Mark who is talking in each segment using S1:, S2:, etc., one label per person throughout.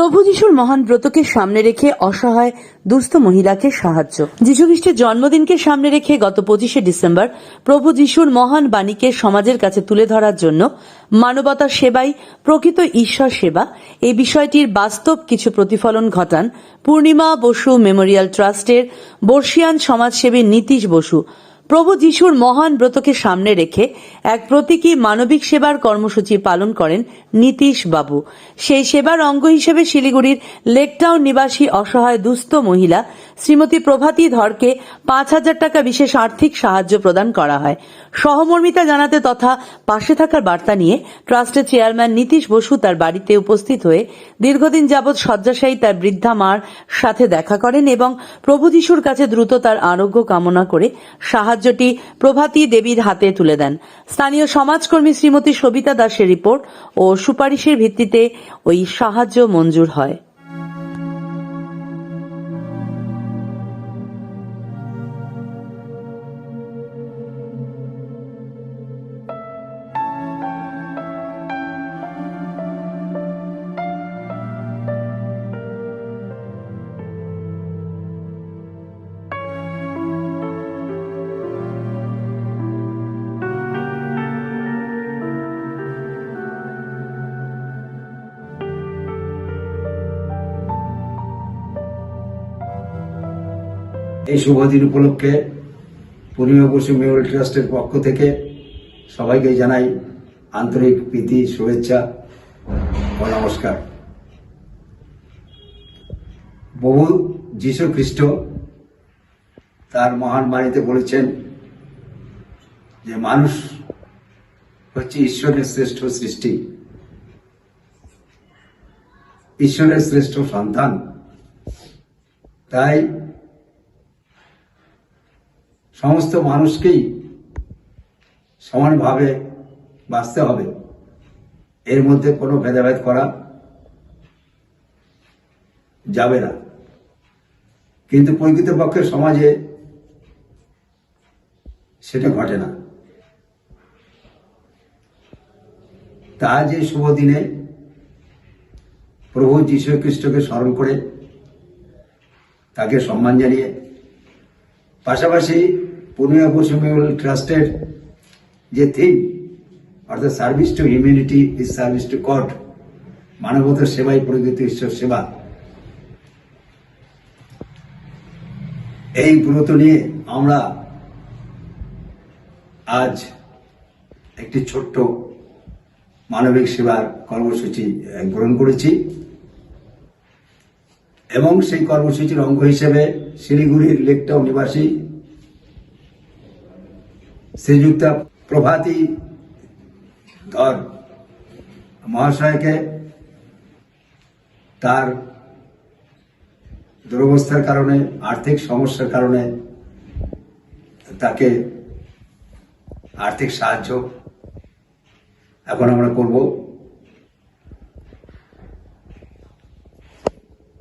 S1: প্রভু যিশুর মহান ব্রতকে সামনে রেখে অসহায় দুস্থ মহিলাকে সাহায্য। যীশু খ্রিস্টের জন্মদিনকে সামনে রেখে গত পঁচিশে ডিসেম্বর প্রভু যিশুর মহান বাণীকে সমাজের কাছে তুলে ধরার জন্য মানবতা সেবাই, প্রকৃত ঈশ্বর সেবা, এই বিষয়টির বাস্তব কিছু প্রতিফলন ঘটান পূর্ণিমা বসু মেমোরিয়াল ট্রাস্টের বর্ষিয়ান সমাজসেবী নীতিশ বসু। প্রভু যিশুর মহান ব্রতকে সামনে রেখে এক প্রতীকী মানবিক সেবার কর্মসূচি পালন করেন নীতিশ বাবু। সেই সেবার অঙ্গ হিসেবে শিলিগুড়ির লেকটাউন নিবাসী অসহায় দুস্থ মহিলা শ্রীমতী প্রভাতী ধরকে পাঁচ হাজার টাকা বিশেষ আর্থিক সাহায্য প্রদান করা হয়। সহমর্মিতা জানাতে তথা পাশে থাকার বার্তা নিয়ে ট্রাস্টের চেয়ারম্যান নীতিশ বসু তার বাড়িতে উপস্থিত হয়ে দীর্ঘদিন যাবৎ শয্যাশায়ী তার বৃদ্ধা মার সাথে দেখা করেন এবং প্রভু যিশুর কাছে দ্রুত তার আরোগ্য কামনা করে সাহায্যটি প্রভাতী দেবীর হাতে তুলে দেন। স্থানীয় সমাজকর্মী শ্রীমতী সবিতা দাসের রিপোর্ট ও সুপারিশের ভিত্তিতে ওই সাহায্য মঞ্জুর হয়।
S2: এই শুভদিন উপলক্ষে পূর্ণিমা বসু মেমোরিয়াল ট্রাস্টের পক্ষ থেকে সবাইকে জানাই আন্তরিক প্রীতি, শুভেচ্ছা ও নমস্কার। বহু যীশু খ্রিস্ট তার মহান বাণীতে বলেছেন যে মানুষ হচ্ছে ঈশ্বরের শ্রেষ্ঠ সৃষ্টি। ঈশ্বরের শ্রেষ্ঠ সন্তান। তাই সমস্ত মানুষকেই সমানভাবে বাঁচতে হবে। এর মধ্যে কোনো ভেদাভেদ করা যাবে না। কিন্তু প্রকৃতপক্ষে সমাজে সেটা ঘটে না। তা যে শুভ দিনে প্রভু যীশু খ্রিস্টকে স্মরণ করে তাকে সম্মান জানিয়ে পাশাপাশি পূর্ণিমা বসু মেমোরিয়াল ট্রাস্টের যে থিম অর্থাৎ service to humanity is service to God মানবতার সেবাই প্রকৃত ঈশ্বর সেবা। এই ব্রত নিয়ে আমরা আজ একটি ছোট্ট মানবিক সেবার কর্মসূচি গ্রহণ করেছি। এবং সেই কর্মসূচির অঙ্গ হিসেবে শিলিগুড়ির লেকটাউন নিবাসী শ্রীযুক্তা প্রভাতী ধর মহাশয়কে তার দুরবস্থার কারণে, আর্থিক সমস্যার কারণে তাকে আর্থিক সাহায্য এখন আমরা করব।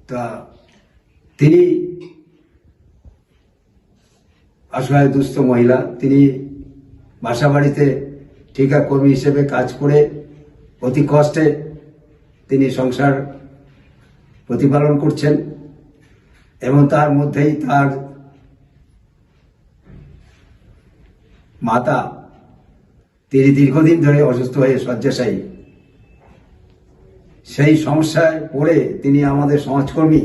S2: তা তিনি অসহায় দুস্থ মহিলা, তিনি বাসা বাড়িতে ঠিকা কর্মী হিসেবে কাজ করে অতি কষ্টে তিনি সংসার প্রতিপালন করছেন এবং তার মধ্যেই তার মাতা তিনি দীর্ঘদিন ধরে অসুস্থ হয়ে শয্যাশায়ী। সেই সমস্যায় পড়ে তিনি আমাদের সমাজকর্মী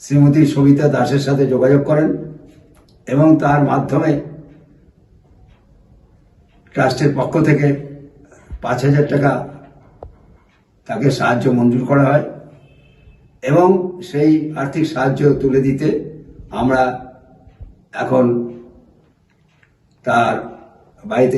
S2: শ্রীমতী সবিতা দাসের সাথে যোগাযোগ করেন এবং তার মাধ্যমে ট্রাস্টের পক্ষ থেকে পাঁচ হাজার টাকা তাকে সাহায্য মঞ্জুর করা হয় এবং সেই আর্থিক সাহায্য তুলে দিতে আমরা এখন তার বাড়িতে